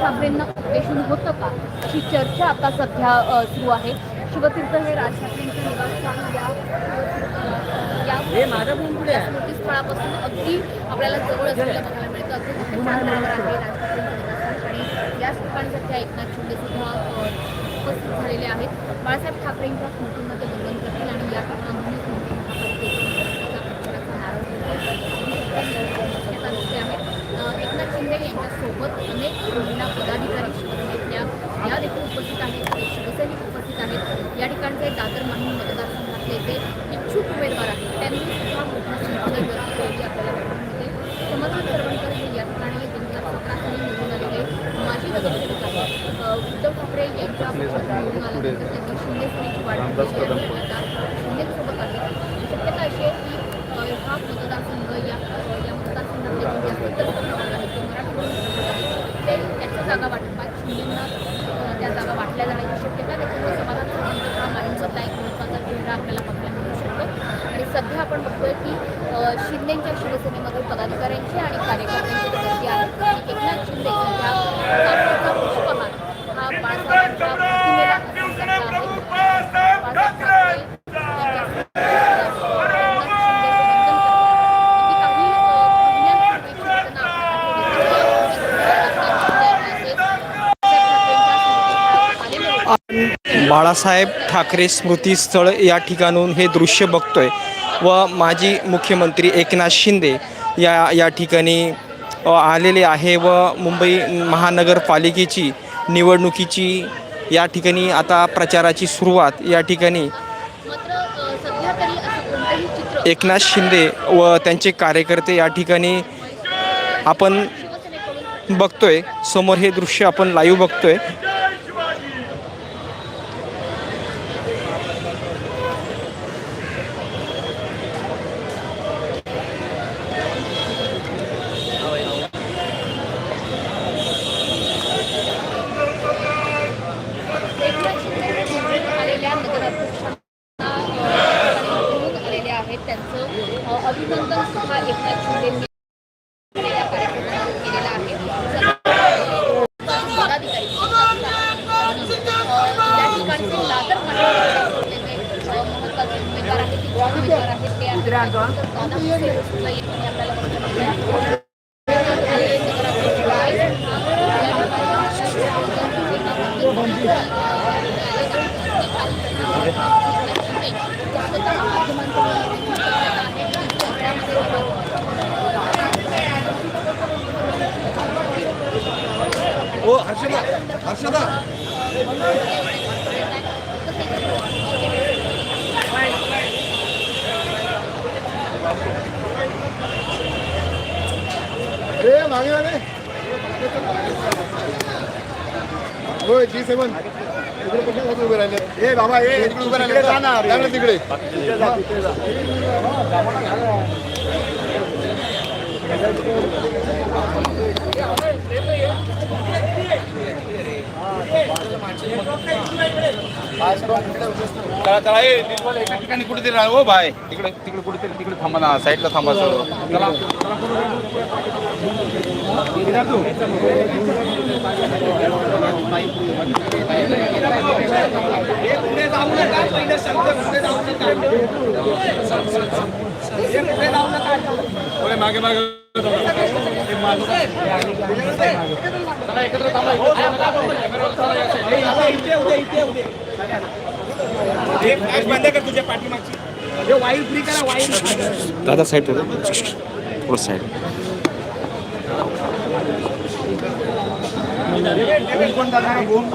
ठाकरेंना उद्देशून होतं का? अशी चर्चा आता सध्या सुरू आहे. शिवतीर्थ हे राज ठाकरेंचं निवासस्थान या या स्मृतीस्थळापासून अगदी आपल्याला जवळ असलेलं बघायला मिळतं. अगदी कुठे आहे राज ठाकरेंचं निवासस्थान आणि याच ठिकाणी सध्या एकनाथ शिंदे सुद्धा उपस्थित झालेले आहेत. बाळासाहेब ठाकरेंच्या स्मृतींमध्ये वंदन करतील आणि या शिंदे यांच्यासोबत अनेक महिला पदाधिकारी शिवसेनेतल्या या देखील उपस्थित आहेत. शिवसैनिक उपस्थित आहेत. या ठिकाणचे दादर माहीम मतदारसंघातले जे इच्छुक उमेदवार आहेत. त्यांनी सुद्धा मोठ्या संख्येने गर्दी केली आपल्याला बघायला मिळते समर्थन सरवणकर हे या ठिकाणी दोन हजार सतरा साली निवडून आलेले माजी नगरसेवक आहेत उद्धव ठाकरे यांच्या निवडून आल्यानंतर त्यांनी शिंदे सेनेची वाढ केली आहे आता शिंदेसोबत आहे शक्यता अशी आहे की अ, हा मतदारसंघ या या मतदारसंघातले जे जास्त तर भाग आहेत ते मराठी ते त्याच्या जागा वाटपात शिंदेना अ, त्या जागा वाटल्या जाण्याची शक्यता त्याच्यामुळे समाजात हा माणूसचा एक महत्त्वाचा चेहरा आपल्याला बघायला मिळू शकतो आणि सध्या आपण बघतोय की अ, शिंदेच्या शिवसेनेमध्ये पदाधिकाऱ्यांची आणि कार्यकर्त्यांची जी गर्दी आहे आणि एकनाथ शिंदे यांच्या कापसाचा पुष्पहार हा बाळासाहेबांच्या प्रतिमेला अर्पण करणार आहे. बाळासाहेब ठाकरे बाळासाहेब ठाकरे स्मृतीस्थळ या ठिकाणून हे दृश्य बघतोय व माजी मुख्यमंत्री एकनाथ शिंदे या या ठिकाणी आलेले आहे व मुंबई महानगरपालिकेची निवडणुकीची या ठिकाणी आता प्रचाराची सुरुवात या ठिकाणी एकनाथ शिंदे व त्यांचे कार्यकर्ते या ठिकाणी आपण बघतोय. समोर हे दृश्य आपण लाईव्ह बघतोय एकनाथ शिंदे हे निवडून आलेल्या नगराध्यक्षांना अ, निवडून आलेले आहेत त्यांचं अ, अभिनंदन सुद्धा एकनाथ शिंदेंनी केलेल्या कार्यक्रमात केलेलं आहे पदाधिकारी आणि, अ, या ठिकाणचे उमेदवार आहेत उमेदवार आहेत ते आहेत आपल्याला बघायला मिळतात. आलेले नगराध्यक्ष आहेत. या ए मागे ना रे होय जी सेवन तिकडे कुठे जातो उभे राहिले? ए बाबा ए तिकडे उभे राहिले. जाणार तिकडे. चला चला ए निर्मल एका ठिकाणी कुठेतरी राहा. हो बाय तिकडे तिकडे कुठेतरी तिकडे थांबा ना साईडला थांबा सर्व चला पुढे मागे मागे बंद कर तुझ्या पाठीमागची वाईल फ्री करा वाईल दादा साईड थोडं साईड कोण जाणार बोम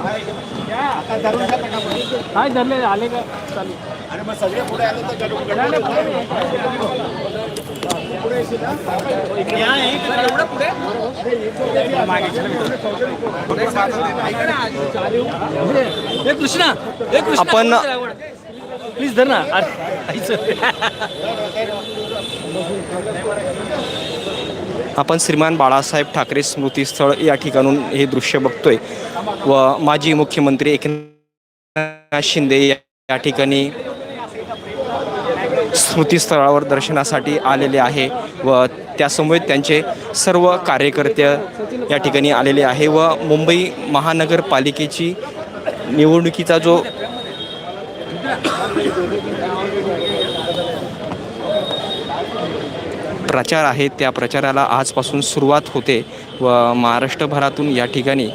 आता धरून जाता का आपण? काय धरले आले का चालू अरे मग सगळे पुढे आले तर गडबड- गडबड पुढे येशील ना? एवढं पुढे हे कृष्णा हे कृष्णा आपण- प्लीज धर ना अरे आईचं. आपण श्रीमान बाळासाहेब ठाकरे स्मृतीस्थळ या ठिकाणून हे दृश्य बघतोय व माजी मुख्यमंत्री एकनाथ शिंदे या ठिकाणी स्मृतीस्थळावर दर्शनासाठी आलेले आहे व त्यासमवेत त्यांचे सर्व कार्यकर्ते या ठिकाणी आलेले आहे व मुंबई महानगरपालिकेची निवडणुकीचा जो प्रचार आहे त्या प्रचाराला आजपासून सुरुवात होते व महाराष्ट्रभरातून या ठिकाणी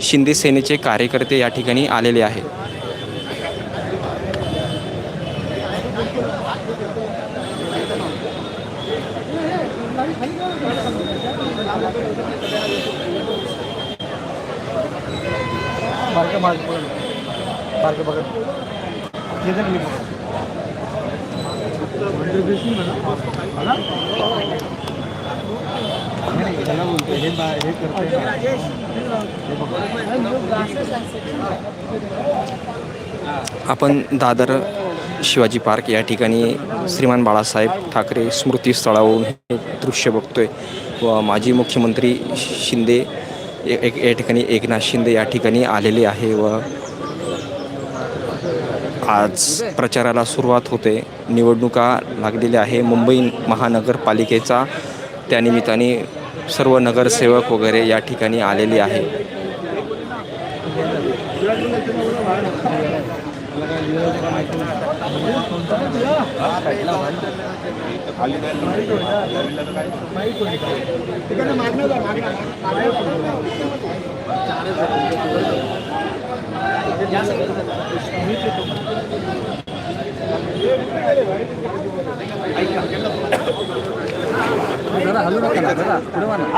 शिंदे सेनेचे कार्यकर्ते या ठिकाणी आलेले आहेत. आपण दादर शिवाजी पार्क या ठिकाणी श्रीमान बाळासाहेब ठाकरे स्मृतीस्थळावरून हे दृश्य बघतोय. व माजी मुख्यमंत्री शिंदे ए- एक या ठिकाणी एकनाथ शिंदे या ठिकाणी आलेले आहे व आज प्रचाराला सुरुवात होते. निवडणुका लागलेल्या आहे. मुंबई महानगरपालिकेचा त्यानिमित्ताने सर्व नगरसेवक वगैरे या ठिकाणी आलेले आहे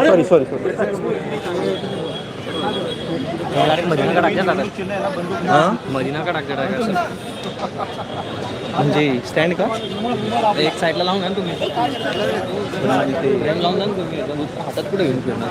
सॉरी सॉरी मदिना का हां? मदिना म्हणजे स्टँड का? एक साईडला लावून घ्या ना तुम्ही. लावून द्या ना तुम्ही. हातात कुठे घेऊन फिरणार.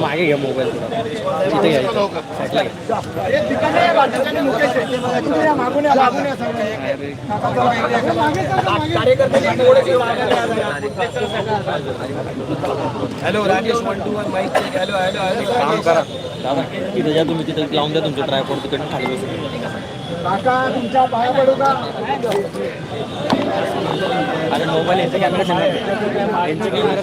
मागे घ्या मोबाईल तिथे घ्या साईडला घ्या काम करा. दादा तिथे जा तुम्ही तिथे लावून द्या तुमचं ट्रायपॉड तिकडनं खाली बसून. अरे मोबाईल यांचा कॅमेरा यांचे कॅमेरा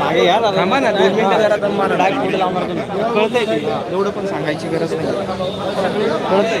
मागे या थांबा ना, दोन मिनिटं जरा दम डाग कुठे लावणार तुम्ही. कळतंय ते. एवढं पण सांगायची गरज नाही. कळतंय.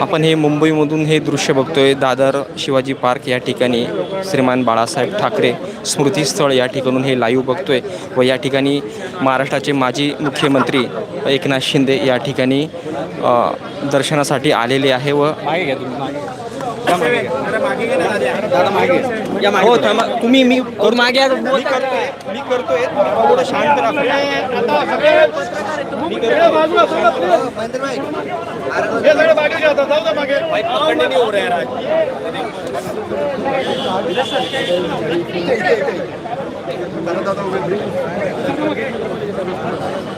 आपण हे मुंबईमधून हे दृश्य बघतोय. दादर शिवाजी पार्क या ठिकाणी श्रीमान बाळासाहेब ठाकरे स्मृतीस्थळ या ठिकाणून हे लाईव्ह बघतोय. व या ठिकाणी महाराष्ट्राचे माजी मुख्यमंत्री एकनाथ शिंदे या ठिकाणी दर्शनासाठी आलेले आहे व या मागे मागे हो थांबा. तुम्ही मी करून मागे या. मी करतोय. मी करतोय. तुम्ही थोडं शांत दादा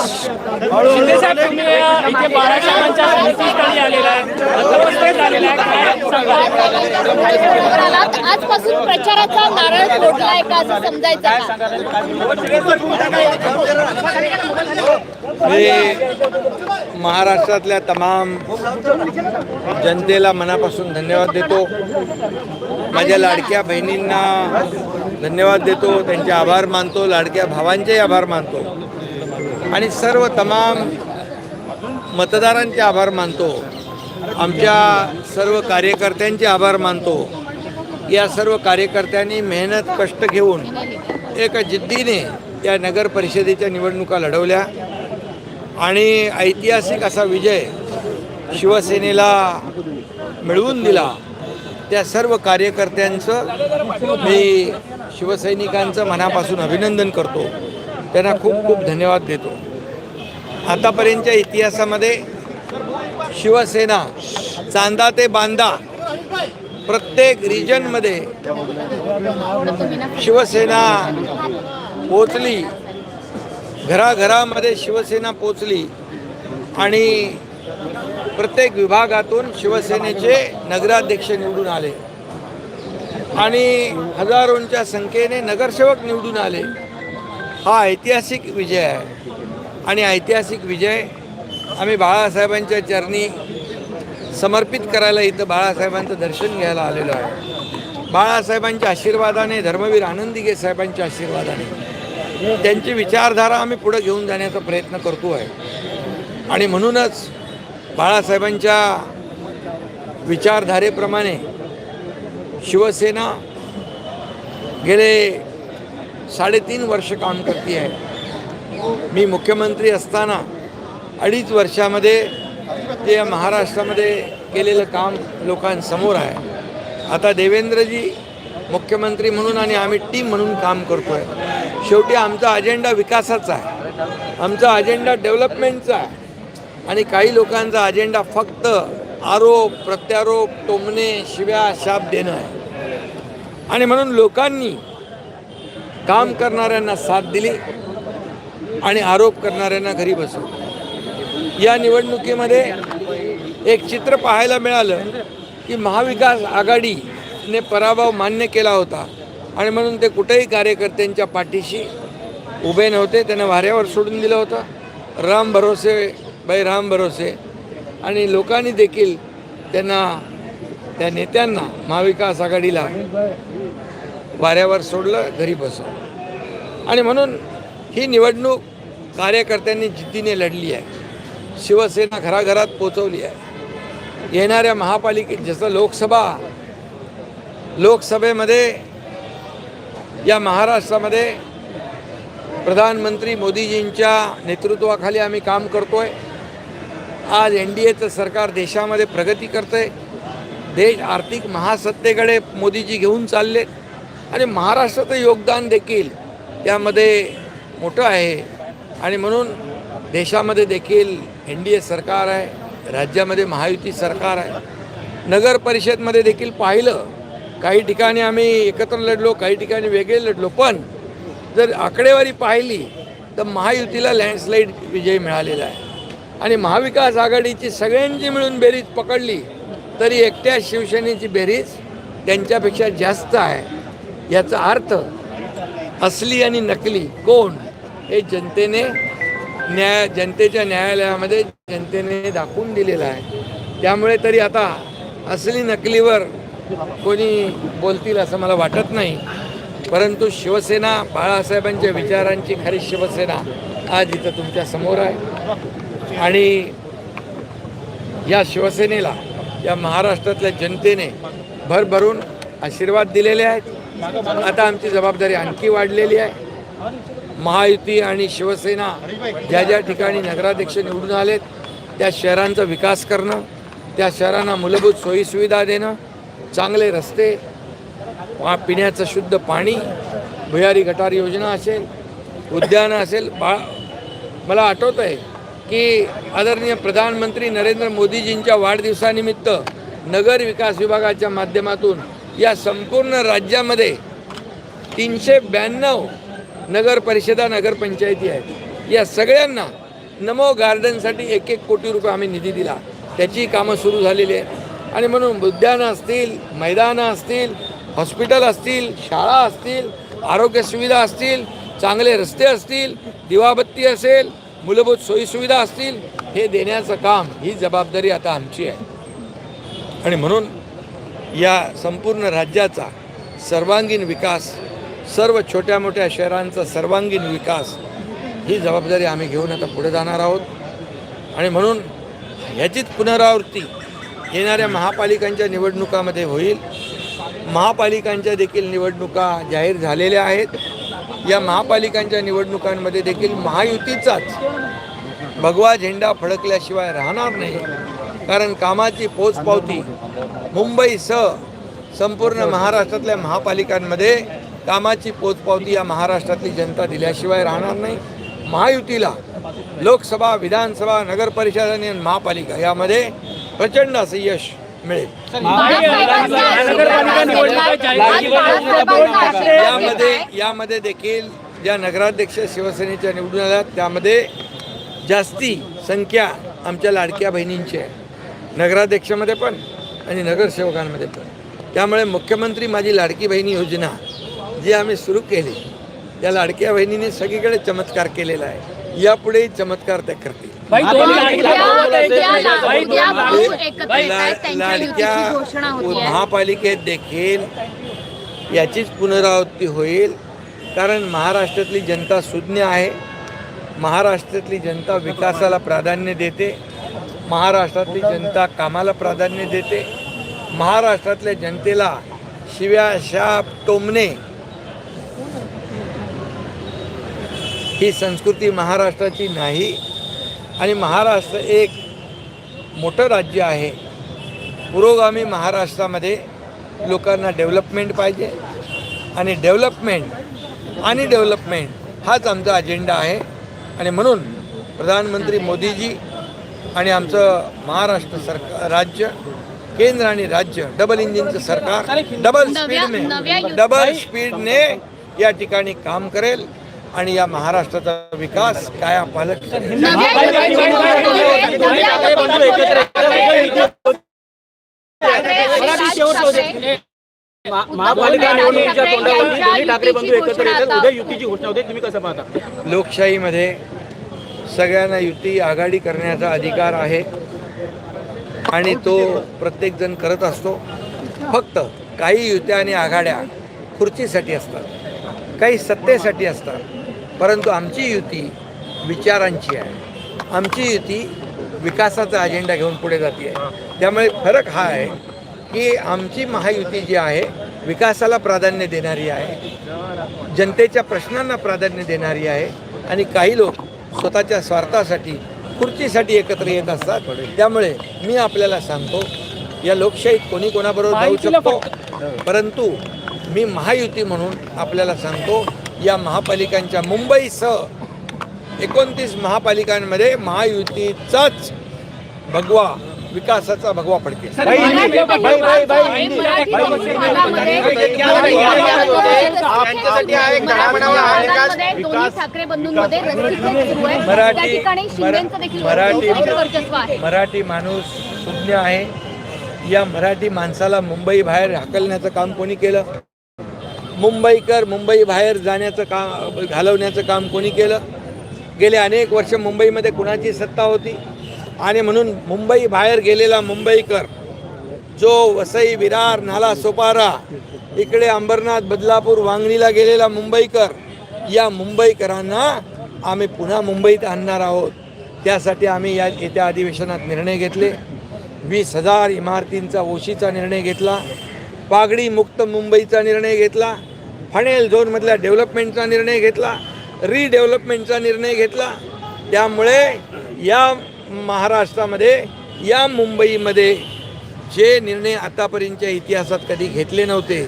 शिंदेसाहेब तुम्ही इथे बाळासाहेबांच्या स्मृतीस्थळी आलेला आहे. अर्थव्यवस्थेत आलेला आहे. काय सांगाल? आलात आजपासून प्रचाराचा नारळ फोडलाय का असं समजायचं मी महाराष्ट्रातल्या तमाम जनतेला मनापासून धन्यवाद देतो. माझ्या लाडक्या बहिणींना धन्यवाद देतो त्यांचे आभार मानतो लाडक्या भावांचेही आभार मानतो. आणि सर्व तमाम मतदारांचे आभार मानतो. आमच्या सर्व कार्यकर्त्यांचे आभार मानतो. या सर्व कार्यकर्त्यांनी मेहनत कष्ट घेऊन एका जिद्दीने या नगर परिषदेच्या निवडणुका लढवल्या. आणि ऐतिहासिक असा विजय शिवसेनेला मिळवून दिला. त्या सर्व कार्यकर्त्यांचं मी शिवसैनिकांचं मनापासून अभिनंदन करतो. त्यांना खूप खूप धन्यवाद देतो. आतापर्यंतच्या इतिहासामध्ये शिवसेना चांदा ते बांदा प्रत्येक रिजनमध्ये शिवसेना पोचली घराघरामध्ये शिवसेना पोचली आणि प्रत्येक विभागातून शिवसेनेचे नगराध्यक्ष निवडून आले. आणि हजारोंच्या संख्येने नगरसेवक निवडून आले. हा ऐतिहासिक विजय आहे. आणि ऐतिहासिक विजय आम्ही बाळासाहेबांच्या चरणी समर्पित करायला इथं बाळासाहेबांचं दर्शन घ्यायला आलेलो आहे. बाळासाहेबांच्या आशीर्वादाने धर्मवीर आनंदिगे साहेबांच्या आशीर्वादाने त्यांची विचारधारा आम्ही पुढं घेऊन जाण्याचा प्रयत्न करतो आहे. आणि म्हणूनच बाळासाहेबांच्या विचारधारेप्रमाणे शिवसेना गेले साडेतीन वर्ष काम करते आहे. मी मुख्यमंत्री असताना अडीच वर्षामध्ये ते महाराष्ट्रामध्ये केलेलं काम लोकांसमोर आहे. आता देवेंद्रजी मुख्यमंत्री म्हणून आणि आम्ही टीम म्हणून काम करतो आहे शेवटी आमचा अजेंडा विकासाचा आहे. आमचा अजेंडा डेव्हलपमेंटचा आहे. आणि काही लोकांचा अजेंडा फक्त आरोप प्रत्यारोप टोमणे शिव्या शाप देणं आहे. आणि म्हणून लोकांनी काम करणाऱ्यांना साथ दिली आणि आरोप करणाऱ्यांना घरी बसवलं. या निवडणुकीमध्ये एक चित्र पाहायला मिळालं की महाविकास आघाडीने पराभव मान्य केला होता आणि म्हणून ते कुठेही कार्यकर्त्यांच्या पाठीशी उभे नव्हते त्यांना वाऱ्यावर सोडून दिलं होतं. राम भरोसे बाई राम भरोसे. आणि लोकांनी देखील त्यांना त्या नेत्यांना महाविकास आघाडीला वाऱ्यावर सोडलं घरी बसवलं. आणि म्हणून ही निवडणूक कार्यकर्त्यांनी जिद्दीने लढली आहे. शिवसेना घराघरात पोचवली आहे. येणाऱ्या महापालिकेत जसं लोकसभा लोकसभेमध्ये या महाराष्ट्रामध्ये प्रधानमंत्री मोदीजींच्या नेतृत्वाखाली आम्ही काम करतो आहे आज एन डी एचं सरकार देशामध्ये प्रगती करतंय. देश आर्थिक महासत्तेकडे मोदीजी घेऊन चालले आणि महाराष्ट्राचं योगदान देखील त्यामध्ये मोठं आहे. आणि म्हणून देशामध्ये देखील एन डी ए सरकार आहे राज्यामध्ये महायुती सरकार आहे. नगर परिषदमध्ये देखील पाहिलं काही ठिकाणी आम्ही एकत्र लढलो काही ठिकाणी वेगळे लढलो. पण जर आकडेवारी पाहिली तर महायुतीला लँडस्लाईड विजय मिळालेला आहे. आणि महाविकास आघाडीची सगळ्यांची मिळून बेरीज पकडली तरी एकट्या शिवसेनेची बेरीज त्यांच्यापेक्षा जास्त आहे. याचा अर्थ असली आणि नकली कोण हे जनतेने न्याय जनतेच्या न्यायालयामध्ये जनतेने दाखवून दिलेलं आहे. त्यामुळे तरी आता असली नकलीवर कोणी बोलतील असं मला वाटत नाही. परंतु शिवसेना बाळासाहेबांच्या विचारांची खरी शिवसेना आज इथं तुमच्यासमोर आहे. आणि या शिवसेनेला या महाराष्ट्रातल्या जनतेने भरभरून आशीर्वाद दिलेले आहेत. आता आमची जबाबदारी आणखी वाढलेली आहे. महायुती आणि शिवसेना ज्या ज्या ठिकाणी नगराध्यक्ष निवडून आलेत त्या शहरांचा विकास करणं त्या शहरांना मूलभूत सोयीसुविधा देणं चांगले रस्ते पा पिण्याचं शुद्ध पाणी भुयारी गटार योजना असेल उद्यानं असेल बा मला आठवतं आहे की आदरणीय प्रधानमंत्री नरेंद्र मोदीजींच्या वाढदिवसानिमित्त नगर विकास विभागाच्या माध्यमातून या संपूर्ण राज्यामध्ये तीनशे ब्याण्णव नगर परिषदा नगरपंचायती आहेत. या सगळ्यांना नमो गार्डनसाठी एक एक कोटी रुपये आम्ही निधी दिला. त्याची कामं सुरू झालेली आहेत. आणि म्हणून उद्यानं असतील मैदानं असतील हॉस्पिटल असतील शाळा असतील आरोग्य सुविधा असतील चांगले रस्ते असतील दिवाबत्ती असेल मूलभूत सोयीसुविधा असतील हे देण्याचं काम ही जबाबदारी आता आमची आहे. आणि म्हणून या संपूर्ण राज्याचा सर्वांगीण विकास सर्व छोट्या मोठ्या शहरांचा सर्वांगीण विकास ही जबाबदारी आम्ही घेऊन आता पुढे जाणार आहोत. आणि म्हणून ह्याचीच पुनरावृत्ती येणाऱ्या महापालिकांच्या निवडणुकामध्ये होईल. महापालिकांच्या देखील निवडणुका जाहीर झालेल्या आहेत. या महापालिकांच्या निवडणुकांमध्ये देखील महायुतीचाच भगवा झेंडा फडकल्याशिवाय राहणार नाही. कारण कामाची पोचपावती मुंबईसह संपूर्ण महाराष्ट्रातल्या महापालिकांमध्ये कामाची पोचपावती या महाराष्ट्रातली जनता दिल्याशिवाय राहणार नाही. महायुतीला लोकसभा विधानसभा नगरपरिषद आणि महापालिका यामध्ये प्रचंड असं यश मिळेल. यामध्ये यामध्ये देखील ज्या नगराध्यक्ष शिवसेनेच्या निवडून आल्या त्यामध्ये जास्ती संख्या आमच्या लाडक्या बहिणींची आहे. नगराध्यक्षामध्ये पण आणि नगरसेवकांमध्ये पण. त्यामुळे मुख्यमंत्री माझी लाडकी बहिणी योजना जी आम्ही सुरू केली त्या लाडक्या बहिणीने सगळीकडे चमत्कार केलेला आहे. यापुढेही चमत्कार त्या करतील. भाई दोन महापालिकेत देखील याचीच पुनरावृत्ती होईल कारण महाराष्ट्रातली जनता सुज्ञ आहे महाराष्ट्रातली जनता विकासाला प्राधान्य देते महाराष्ट्रातली जनता कामाला प्राधान्य देते महाराष्ट्रातल्या जनतेला शिव्या शाप टोमणे ही संस्कृती महाराष्ट्राची नाही आणि महाराष्ट्र एक मोठं राज्य आहे. पुरोगामी महाराष्ट्रामध्ये लोकांना डेव्हलपमेंट पाहिजे आणि डेव्हलपमेंट आणि डेव्हलपमेंट हाच आमचा अजेंडा आहे. आणि म्हणून प्रधानमंत्री मोदीजी आणि आमचं महाराष्ट्र सरकार राज्य केंद्र आणि राज्य डबल इंजिनचं सरकार डबल स्पीडने डबल स्पीडने या ठिकाणी काम करेल. आणि या महाराष्ट्राचा विकास काया नव्या महापालिका निवडणुकीच्या तोंडावरती दोन्ही ठाकरे बंधू एकत्र येतात उद्या युतीची घोषणा होते. तुम्ही कसं पाहता? लोकशाहीमध्ये सगळ्यांना युती आघाडी करण्याचा अधिकार आहे. आणि तो प्रत्येकजण करत असतो. फक्त काही युत्या आणि आघाड्या खुर्चीसाठी असतात. काही सत्तेसाठी असतात. परंतु आमची युती विचारांची आहे. आमची युती विकासाचा अजेंडा घेऊन पुढे जाते आहे. त्यामुळे फरक हा आहे की आमची महायुती जी आहे विकासाला प्राधान्य देणारी आहे जनतेच्या प्रश्नांना प्राधान्य देणारी आहे आणि काही लोक स्वतःच्या स्वार्थासाठी खुर्चीसाठी एकत्र येत असतात. त्यामुळे मी आपल्याला सांगतो या लोकशाहीत कोणी कोणाबरोबर जाऊ शकतो? परंतु मी महायुती म्हणून आपल्याला सांगतो या महापालिकांच्या मुंबईसह एकोणतीस महापालिकांमध्ये महायुतीचाच भगवा विकासाचा भगवा त्या मराठी मराठी माणूस सुज्ञ आहे या मराठी माणसाला मुंबई बाहेर हाकलण्याचं काम कोणी केलं मुंबईकर मुंबई बाहेर जाण्याचं काम घालवण्याचं काम कोणी केलं? गेले अनेक वर्ष मुंबईमध्ये कुणाची सत्ता होती? आणि म्हणून मुंबई बाहेर गेलेला मुंबईकर जो वसई विरार नाला सोपारा इकडे अंबरनाथ बदलापूर वांगणीला गेलेला मुंबईकर या मुंबईकरांना आम्ही पुन्हा मुंबईत आणणार आहोत. त्यासाठी आम्ही या येत्या अधिवेशनात निर्णय घेतले. वीस हजार इमारतींचा ओशीचा निर्णय घेतला. पागडी मुक्त मुंबईचा निर्णय घेतला. फणेल झोनमधल्या डेव्हलपमेंटचा निर्णय घेतला रिडेव्हलपमेंटचा निर्णय घेतला. त्यामुळे या महाराष्ट्रामध्ये या मुंबईमध्ये जे निर्णय आतापर्यंतच्या इतिहासात कधी घेतले नव्हते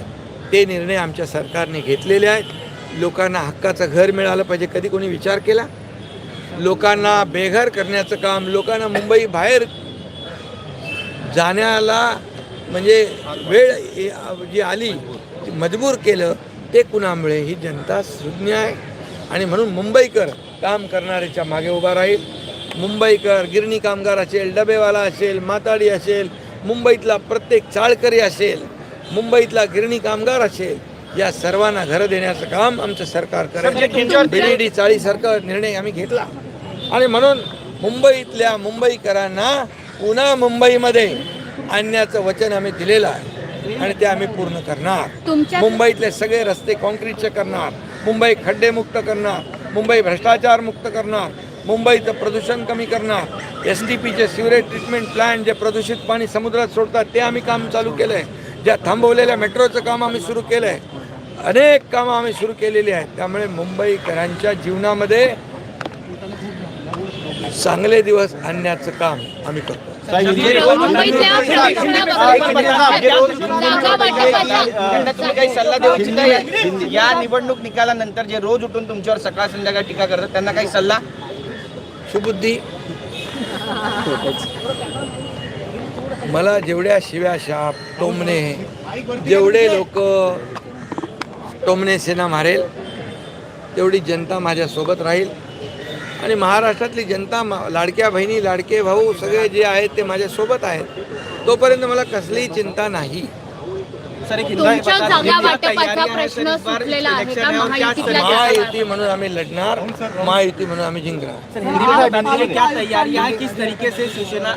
ते निर्णय आमच्या सरकारने घेतलेले आहेत. लोकांना हक्काचं घर मिळालं पाहिजे कधी कोणी विचार केला? लोकांना बेघर करण्याचं काम लोकांना मुंबई बाहेर जाण्याला म्हणजे वेळ जी आली ती मजबूर केलं ते कुणामुळे? ही जनता सुज्ञ आहे. आणि म्हणून मुंबईकर काम करणाऱ्याच्या मागे उभा राहील. मुंबईकर गिरणी कामगार असेल डबेवाला असेल माताडी असेल मुंबईतला प्रत्येक चाळकरी असेल मुंबईतला गिरणी कामगार असेल या सर्वांना घरं देण्याचं काम आमचं सरकार करेल. बीडीडी चाळीसारखा निर्णय आम्ही घेतला. आणि म्हणून मुंबईतल्या मुंबईकरांना पुन्हा मुंबईमध्ये आणण्याचं वचन आम्ही दिलेलं आहे. आणि ते आम्ही पूर्ण करणार. मुंबईतले सगळे रस्ते कॉन्क्रीटचे करणार. मुंबई खड्डेमुक्त करणार. मुंबई भ्रष्टाचार मुक्त करणार. मुंबईचं प्रदूषण कमी करणार. एस टी पीचे सिवरेज ट्रीटमेंट प्लांट जे प्रदूषित पाणी समुद्रात सोडतात ते आम्ही काम चालू केलं आहे ज्या थांबवलेल्या मेट्रोचं काम आम्ही सुरू केलं आहे अनेक कामं आम्ही सुरू केलेली आहेत. त्यामुळे मुंबईकरांच्या जीवनामध्ये चांगले दिवस आणण्याचं काम आम्ही करतो. मुंबईतल्या काही सल्ला देऊ इच्छिता? या- या निवडणूक निकालानंतर जे रोज उठून तुमच्यावर सकाळ संध्याकाळ टीका करतात त्यांना काही सल्ला? सुबुद्धी. मला जेवढ्या शिव्या शाप टोमणे जेवढे लोक टोमणे सेना मारेल तेवढी जनता माझ्यासोबत राहील. आणि महाराष्ट्रातली जनता मा- लाडक्या बहिणी लाडके भाऊ सगळे जे आहेत ते माझ्यासोबत आहेत. तोपर्यंत मला कसलीही चिंता नाही. सर एक तुमच्या जागा वाटपाचा प्रश्न सुटलेला आहे का? महायुतीतल्या जागा महायुती म्हणून आम्ही लढणार महायुती म्हणून आम्ही जिंकणार. किस तरीके से शिवसेना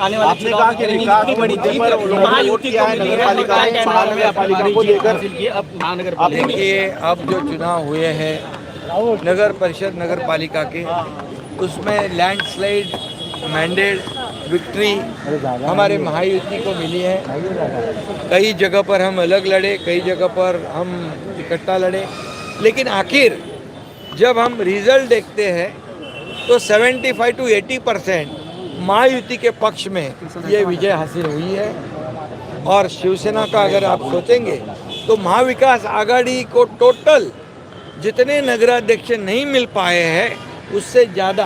आने वाले महायुति अब जो चुनाव हुए हैं नगर परिषद नगर पालिका के। उसमें लैंडस्लाइड मैंडेड विक्ट्री हमारे महायुति को मिली है। कई जगह पर हम अलग लड़े, कई जगह पर हम इकट्ठा लड़े। लेकिन आखिर जब हम रिज़ल्ट देखते हैं तो 75 टू 80 परसेंट महायुति के पक्ष में ये विजय हासिल हुई है। और शिवसेना का अगर आप सोचेंगे तो महाविकास आघाड़ी को टोटल जितने नगराध्यक्ष नहीं मिल पाए हैं, उससे ज़्यादा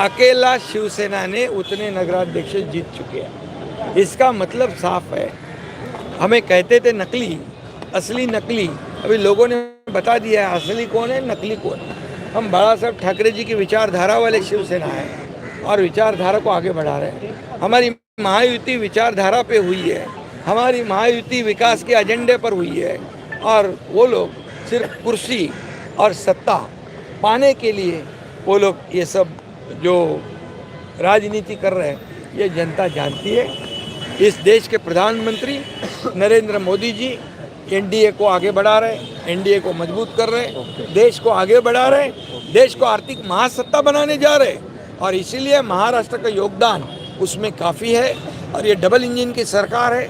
अकेला शिवसेना ने उतने नगराध्यक्ष जीत चुके हैं। इसका मतलब साफ़ है। हमें कहते थे नकली, असली नकली। अभी लोगों ने बता दिया है, असली कौन है, नकली कौन है। हम बाला साहब ठाकरे जी की विचारधारा वाले शिवसेना है और विचारधारा को आगे बढ़ा रहे हैं। हमारी महायुति विचारधारा पे हुई है, हमारी महायुति विकास के एजेंडे पर हुई है और वो लोग सिर्फ़ कुर्सी और सत्ता पाने के लिए वो लोग ये सब जो राजनीति कर रहे हैं ये जनता जानती है। इस देश के प्रधानमंत्री नरेंद्र मोदी जी एनडीए को आगे बढ़ा रहे हैं एनडीए को मज़बूत कर रहे हैं देश को आगे बढ़ा रहे हैं देश को आर्थिक महासत्ता बनाने जा रहे हैं। और इसीलिए महाराष्ट्र का योगदान उसमें काफ़ी है और ये डबल इंजन की सरकार है।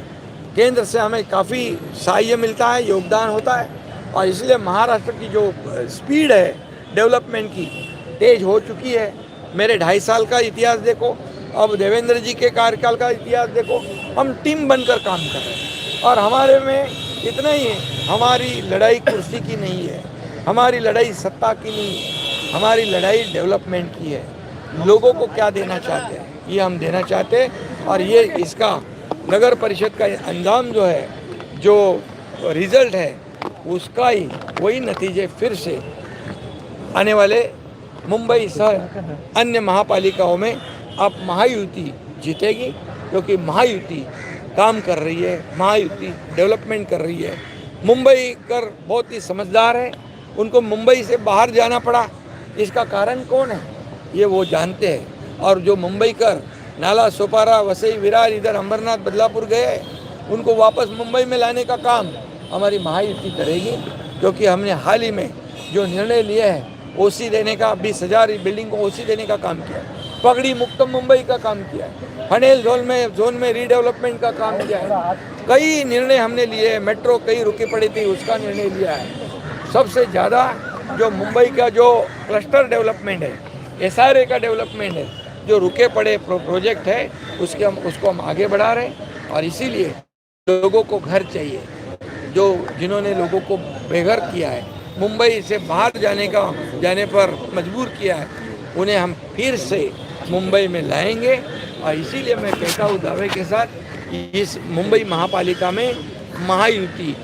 केंद्र से हमें काफ़ी सहाय मिलता है योगदान होता है। और इसलिए महाराष्ट्र की जो स्पीड है डेवलपमेंट की, तेज हो चुकी है। मेरे ढाई साल का इतिहास देखो, अब देवेंद्र जी के कार्यकाल का इतिहास देखो, हम टीम बनकर काम कर रहे हैं। और हमारे में इतना ही है, हमारी लड़ाई कुर्सी की नहीं है, हमारी लड़ाई सत्ता की नहीं है, हमारी लड़ाई डेवलपमेंट की है। लोगों को क्या देना चाहते हैं? ये हम देना चाहते हैं, और ये इसका नगर परिषद का अंजाम जो है, जो रिज़ल्ट है उसका ही वही नतीजे फिर से आने वाले मुंबई सह अन्य महापालिकाओं में अब महायुति जीतेगी, क्योंकि महायुति काम कर रही है, महायुति डेवलपमेंट कर रही है। मुंबई कर बहुत ही समझदार है, उनको मुंबई से बाहर जाना पड़ा। इसका कारण कौन है? ये वो जानते हैं। और जो मुंबई कर नाला सोपारा, वसई, विरार, इधर अंबरनाथ, बदलापुर गए, उनको वापस मुंबई में लाने का काम हमारी महायुति करेगी क्योंकि हमने हाल ही में जो निर्णय लिए हैं ओसी देने का बीस हज़ार बिल्डिंग को ओसी देने का काम किया है। पगड़ी मुक्त मुंबई का काम किया है। फनेल जोन में जोन में रीडेवलपमेंट का काम किया है। कई निर्णय हमने लिए हैं मेट्रो कई रुकी पड़ी थी उसका निर्णय लिया है। सबसे ज़्यादा जो मुंबई का जो क्लस्टर डेवलपमेंट है एसआरए का डेवलपमेंट है जो रुके पड़े प्रो, प्रोजेक्ट है उसके हम उसको हम आगे बढ़ा रहे हैं। और इसीलिए लोगों को घर चाहिए। जो जिन्होंने लोगों को बेघर किया है मुंबई से बाहर जाने का जाने पर मजबूर किया है उन्हें हम फिर से मुंबई में लाएँगे और इसीलिए मैं कहता हूँ दावे के साथ इस मुंबई महापालिका में महायुति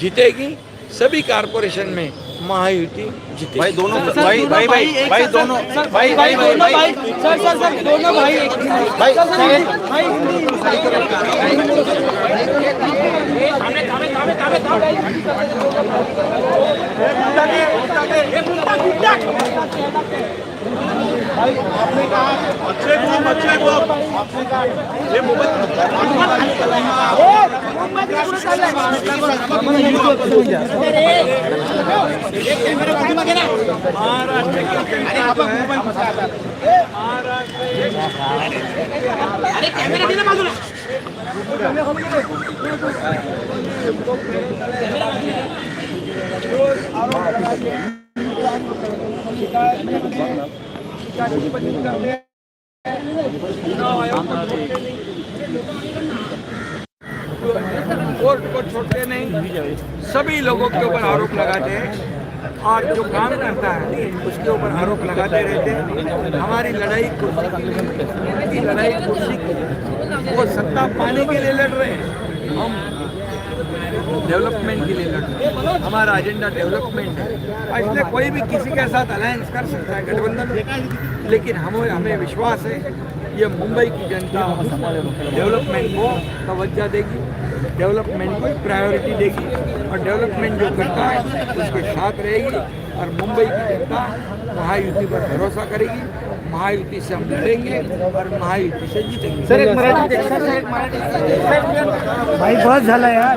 जीतेगी सभी कारपोरेशन में महायुति जीते भाई दोनों भाई भाई भाई भाई दोनों भाई भाई भाई भाई सर सर सर दोनों भाई एक भाई महाराष्ट्र कोर्ट को छोड़ते नहीं। सभी लोगों के ऊपर आरोप लगाते हैं। और जो काम करता है, उसके ऊपर आरोप लगाते रहते हैं। हमारी लड़ाई कुर्सी की लड़ाई कुर्सी की। वो सत्ता पाने के लिए लड़ रहे हैं। हम डेवलपमेंट के लिए लड़ हमारा एजेंडा डेवलपमेंट है। इसलिए कोई भी किसी के साथ अलायंस कर सकता है गठबंधन। लेकिन हमें हमें विश्वास है, ये मुंबई की जनता डेवलपमेंट को तवज्जो देगी डेवलपमेंट को प्रायोरिटी देगी। और डेवलपमेंट जो करता है, उसके साथ रहेगी। और मुंबई की जनता महायुति पर भरोसा करेगी। महायुति से हम लड़ेंगे और महायुति से जीतेंगे. सर एक मराठी सर एक मराठी भाई बस झाला यार.